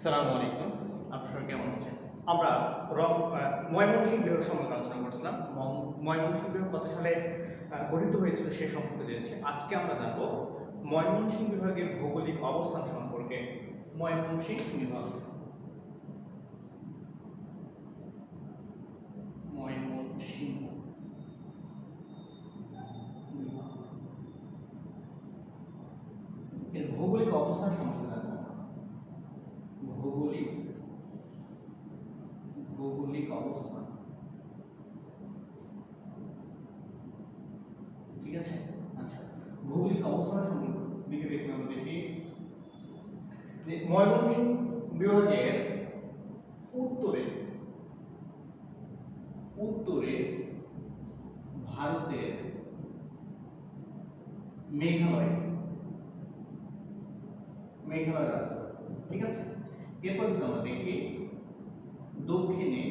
সালামু আলাইকুম। আপনারা কেমন আছেন? আমরা ময়মনসিংহ বিভাগ সম্পর্কে আলোচনা করছিলাম। ময়মনসিংহ বিভাগ কত সালে গঠিত হয়েছিল সে সম্পর্কে জেনেছি। আজকে আমরা জানব ময়মনসিংহ বিভাগের ভৌগোলিক অবস্থান সম্পর্কে। ময়মনসিংহ বিভাগ। ময়মনসিংহ এর ভৌগোলিক অবস্থান সম্পর্কে জানব আমরা। ভৌগোলিক ভৌগোলিক অবস্থান ঠিক আছে? আচ্ছা। ভৌগোলিক অবস্থান সম্পর্কে দিকে দেখি দেখি। যে ময়মনসিংহ বিভাগের উত্তরে উত্তরে ভারতের মেঘালয় মেঘালয় রাজ্য, ঠিক আছে? এরপর যদি আমরা দেখি দক্ষিণে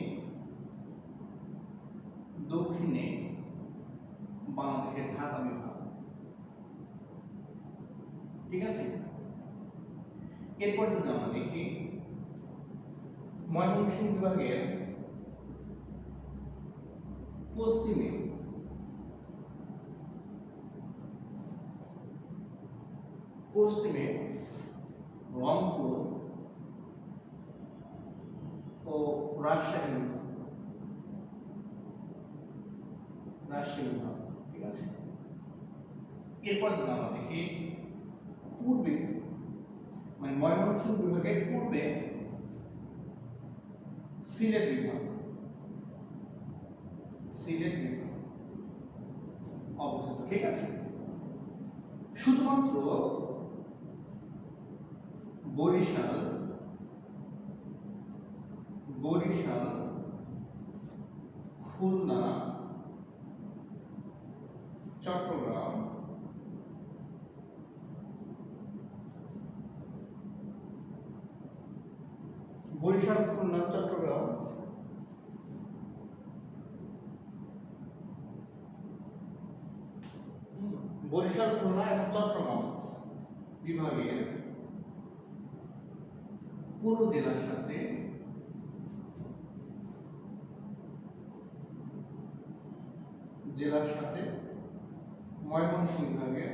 দক্ষিণে বাংলাদেশের ঢাকা বিভাগ ঠিক আছে? এরপর যদি আমরা দেখি, ময়মনসিংহ বিভাগের পশ্চিমে পশ্চিমে রংপুর ও রাজশাহী রাজশাহী বিভাগ। আছে এরপর যদি আমরা দেখি পূর্বে মানে ময়মনসিংহ বিভাগের পূর্বে সিলেট বিভাগ। সিলেট বিভাগ অবস্থিত, ঠিক আছে? শুধুমাত্র বরিশাল বরিশাল, খুলনা চট্টগ্রাম। বরিশাল খুলনা চট্টগ্রাম। বরিশাল খুলনা এবং চট্টগ্রাম বিভাগের পুরো জেলার সাথে জেলার সাথে ময়মনসিংহ বিভাগের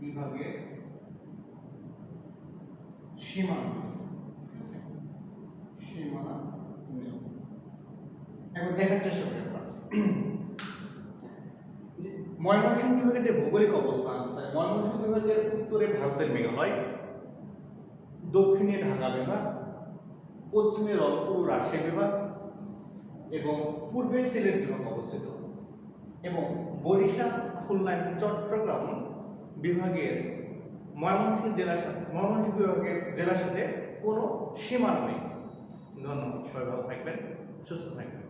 বিভাগের সীমানা? সীমানা। এখন দেখার চেষ্টা করি আমরা ময়মনসিংহ বিভাগের যে ভৌগোলিক অবস্থান ময়মনসিংহ বিভাগের উত্তরে ভারতের মেঘালয়, দক্ষিণে ঢাকা বিভাগ, পশ্চিমে রংপুর, রাজশাহী বিভাগ এবং পূর্বে সিলেট বিভাগ অবস্থিত। এবং বরিশাল, খুলনা চট্টগ্রাম বিভাগের ময়মনসিংহ জেলার সাথে ময়মনসিংহ বিভাগের জেলার সাথে কোনো সীমা নেই। ধন্যবাদ, সবাই ভালো থাকবেন, সুস্থ থাকবেন।